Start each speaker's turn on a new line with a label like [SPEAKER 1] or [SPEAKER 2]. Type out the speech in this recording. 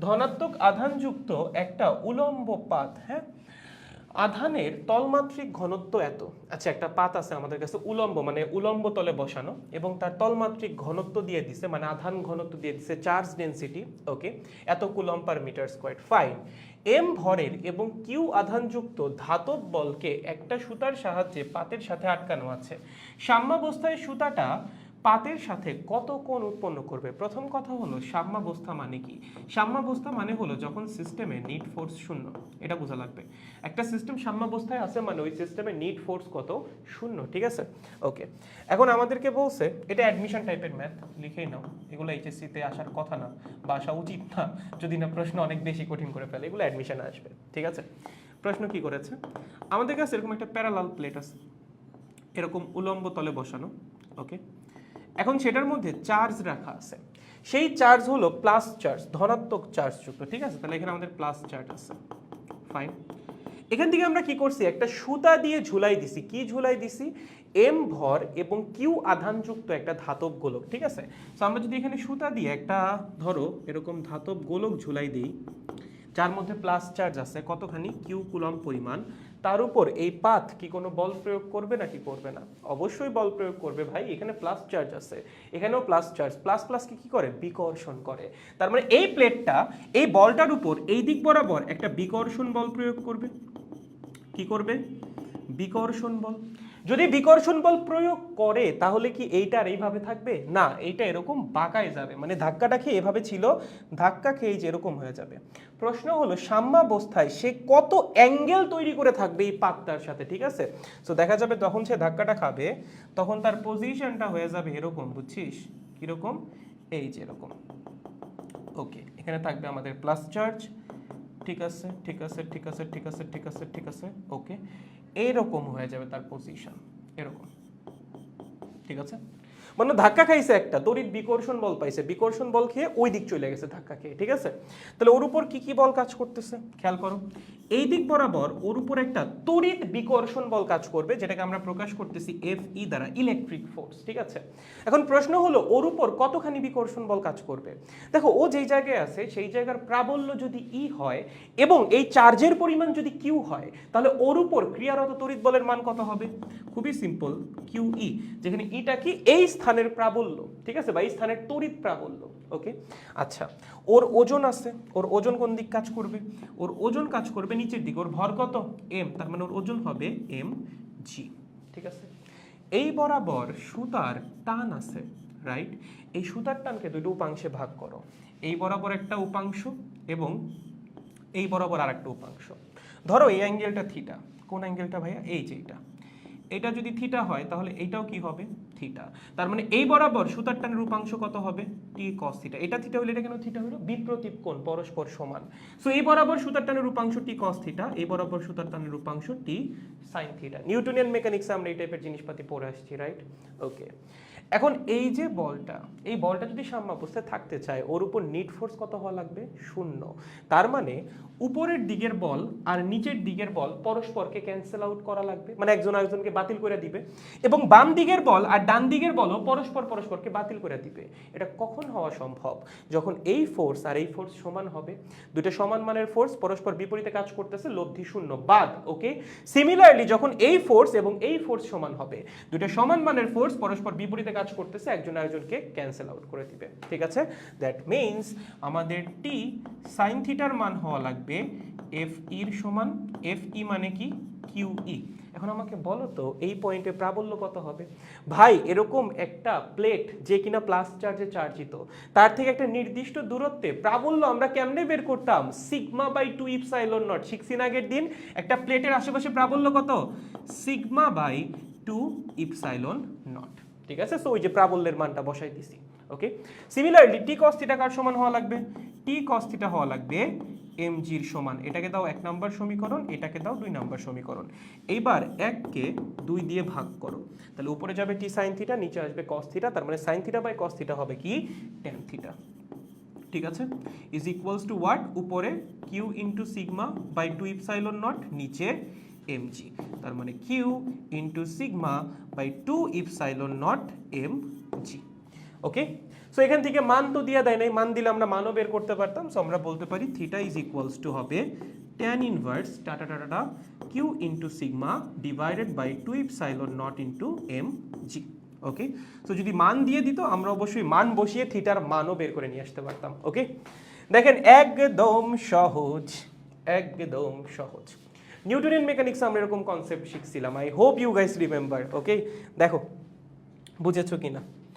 [SPEAKER 1] ধনাত্মক আধানযুক্ত একটা উলম্ব পাত হ্যাঁ? আধানের তলমাত্রিক ঘনত্ব এত। আচ্ছা একটা পাত আছে আমাদের কাছে, উলম্ব মানে উলম্ব তলে বসানো, এবং তার তলমাত্রিক ঘনত্ব দিয়ে দিছে মানে আধান ঘনত্ব দিয়ে দিছে চার্জ ডেনসিটি, ওকে? এত coulomb per metre square, fine. M ভরের এবং কিউ আধানযুক্ত ধাতব বলকে একটা সুতার সাহায্যে পাতের সাথে আটকানো আছে। সাম্যাবস্থায় সুতাটা পাতের সাথে কত কোণ উৎপন্ন করবে? প্রথম কথা হলো সাম্যাবস্থা মানে কি? সাম্যাবস্থা মানে হলো যখন সিস্টেমে নিট ফোর্স শূন্য। এটা বোঝা লাগবে। একটা সিস্টেম সাম্যাবস্থায় আছে মানে ওই সিস্টেমে নিট ফোর্স কত? শূন্য, ঠিক আছে? ওকে এখন আমাদেরকে বলছে, এটা অ্যাডমিশন টাইপের ম্যাথ লিখেই নাও। এগুলো এইচএসসিতে আসার কথা না, বা আসা উচিত না, যদি না প্রশ্ন অনেক বেশি কঠিন করে ফেলে, এগুলো অ্যাডমিশনে আসবে, ঠিক আছে? প্রশ্ন কি করেছে? আমাদের কাছে এরকম একটা প্যারালাল প্লেট আছে। এরকম উলম্ব তলে বসানো ওকে এখন সেটার মধ্যে চার্জ রাখা আছে। সেই চার্জ হলো প্লাস চার্জ ধনাত্মক চার্জ যুক্ত, ঠিক আছে? তাহলে এখানে আমাদের প্লাস চার্জ আছে। ফাইন এখান থেকে আমরা কি করছি? একটা সুতা দিয়ে ঝুলাই দিছি। কি ঝুলাই দিছি? এম ভর এবং কিউ আধানযুক্ত একটা ধাতব গোলক, ঠিক আছে? তো আমরা যদি এখানে সুতা দিয়ে একটা, ধরো, এরকম ধাতব গোলক ঝুলাই দিই, যার মধ্যে প্লাস চার্জ আছে, কতখানি? কিউ কুলম পরিমাণ। তার উপর এই পাথ কি কোনো বল প্রয়োগ করবে নাকি করবে না? অবশ্যই বল প্রয়োগ করবে ভাই, এখানে প্লাস চার্জ আছে। এখানেও প্লাস চার্জ প্লাস প্লাস কি কি করে? বিকর্ষণ করে। তার মানে এই প্লেটটা এই বলটার উপর এই দিক বরাবর একটা বিকর্ষণ বল প্রয়োগ করবে। কি করবে? বিকর্ষণ বল। যদি বিকর্ষণ বল প্রয়োগ করে, তাহলে কি এইটা আর এইভাবে থাকবে? না, এইটা এরকম বাঁকায় যাবে। মানে ধাক্কাটা খেয়ে এভাবে ছিল? ধাক্কা খেয়ে যে এরকম হয়ে যাবে। প্রশ্ন হলো, সাম্যাবস্থায় সে কত অ্যাঙ্গেল তৈরি করে থাকবে এই পাত্তার সাথে, ঠিক আছে? তো দেখা যাবে যখন সে ধাক্কাটা খাবে, তখন তার পজিশনটা হয়ে যাবে এরকম, বুঝছিস? কীরকম? এই যে এরকম। ওকে, এখানে থাকবে আমাদের প্লাস চার্জ ঠিক আছে ঠিক আছে ঠিক আছে ঠিক আছে ঠিক আছে ঠিক আছে, ওকে। এরকম হয়ে যাবে তার পজিশন এরকম। ঠিক আছে? মানে ধাক্কা খাইছে একটা তড়িৎ বিকর্ষণ বল পাইছে বিকর্ষণ বল খেয়ে ওই দিক চলে গেছে ধাক্কা খেয়ে ঠিক আছে? তাহলে ওর উপর কি কি বল কাজ করতেছে? খেয়াল করো এই দিক বরাবর ওর উপর একটা তড়িৎ বিকর্ষণ বল কাজ করবে, যেটাকে আমরা প্রকাশ করতেছি এফ ই দ্বারা ইলেকট্রিক ফোর্স ঠিক আছে? এখন প্রশ্ন হলো, ওর উপর কতখানি বিকর্ষণ বল কাজ করবে? দেখো, ও যেই জায়গায় আছে, সেই জায়গার প্রাবল্য যদি ই হয়, এবং এই চার্জের পরিমাণ যদি কিউ হয়, তাহলে ওর উপর ক্রিয়ারত তড়িৎ বলের মান কত হবে? খুবই সিম্পল কিউ ই যেখানে ইটা কি এই স্থানের প্রাবল্য, ঠিক আছে? বা এই স্থানের তড়িৎ প্রাবল্য ওকে আচ্ছা ওর ওজন আছে, ওর ওজন কোন দিক কাজ করবে? ওর ওজন কাজ করবে নিচের দিকে, ওর ভর কত? এম তার মানে ওর ওজন হবে এম জি ঠিক আছে? এই বরাবর সুতার টান আছে রাইট এই সুতার টানকে দুটো উপাংশে ভাগ করো। এই বরাবর একটা উপাংশ এবং এই বরাবর আর একটা উপাংশ। ধরো এই অ্যাঙ্গেলটা থিটা কোন অ্যাঙ্গেলটা ভাইয়া? এই যে এটা। এটা যদি থিটা হয়, তাহলে এইটাও কি হবে? থিটা তার মানে এই বরাবর সুতার টানের রূপাংশ কত হবে? টি কস থিটা এটা থিটা হলে এটা কেন থিটা হলো? বিপ্রতীপ কোণ, পরস্পর সমান. সো এই বরাবর সুতার টানের রূপাংশ টি কস থিটা এই বরাবর সুতার টানের রূপাংশ টি সাইন থিটা নিউটনিয়ান মেকানিক্সে আমরা এই টাইপের জিনিসপাতি পড়ে আসছি রাইট ওকে এখন এই যে বলটা, এই বলটা যদি সাম্যাবস্থায় থাকতে চায়, ওর উপর নিট ফোর্স কত হওয়া লাগবে? শূন্য। তার মানে উপরের দিকের বল আর নিচের দিকের বল পরস্পরকে ক্যান্সেল আউট করা লাগবে। মানে একজন আরেকজনকে বাতিল করে দিবে। এবং বাম দিকের বল আর ডান দিকের বলও পরস্পর পরস্পরকে বাতিল করে দিবে। এটা কখন হওয়া সম্ভব? যখন এই ফোর্স আর এই ফোর্স সমান হবে দুটো সমান মানের ফোর্স পরস্পর বিপরীতে কাজ করতেছে, লব্ধি শূন্য, বাদ ওকে সিমিলারলি যখন এই ফোর্স এবং এই ফোর্স সমান হবে দুটো সমান মানের ফোর্স পরস্পর বিপরীতে কাজ করতেছে, একজন আরেকজনকে ক্যান্সেল আউট করে দিবে। ঠিক আছে? দ্যাট মিন্স আমাদের টি সাইন থিটার মান হওয়া লাগবে এফ ইর সমান এফ ই মানে কি? কিউ ই এখন আমাকে বলো তো, এই পয়েন্টে প্রাবল্য কত হবে? ভাই, এরকম একটা প্লেট যে কিনা প্লাস চার্জে চার্জিত তার থেকে একটা নির্দিষ্ট দূরত্বে প্রাবল্য আমরা কেমনে বের করতাম? Sigma by two epsilon nought শিখছিন আগের দিন? একটা প্লেটের আশেপাশে প্রাবল্য কত? Sigma by two epsilon nought ঠিক আছে? সো ওই যে প্রাবল্যের মানটা বসাই দিছি ওকে সিমিলারলি টি কস থিটা কার সমান হওয়া লাগবে? টি কস থিটা হওয়া লাগবে এম জির সমান, এটাকে দাও এক নম্বর সমীকরণ, এটাকে দাও দুই নম্বর সমীকরণ। এইবার এককে দুই দিয়ে ভাগ করো। তাহলে উপরে যাবে টি সাইন থিটা নিচে আসবে কস থিটা তার মানে sine theta by cos theta হবে কি? টেন থিটা ঠিক আছে? ইজ ইকুয়ালস টু হোয়াট উপরে Q into sigma by two epsilon nought নিচে এম জি তার মানে Q into sigma by two epsilon nought M G okay so এখান থেকে মান তো দিয়ে দেয় নাই, মান দিলে আমরা মানও বের করতে পারতাম। সো আমরা বলতে পারি থিটা ইজ ইকুয়ালস টু হবে ট্যান ইনভার্স টাটা tata Q into sigma divided by two epsilon nought into M G okay so যদি মান দিয়ে দিত, আমরা অবশ্যই মান বসিয়ে থিটার মানও বের করে নিয়ে আসতে পারতাম। ওকে দেখেন, একদম সহজ একদম সহজ। নিউটনের মেকানিক্স আমরা এরকম concept শিখছিলাম। I hope you guys remember okay দেখো, বুঝেছ কিনা?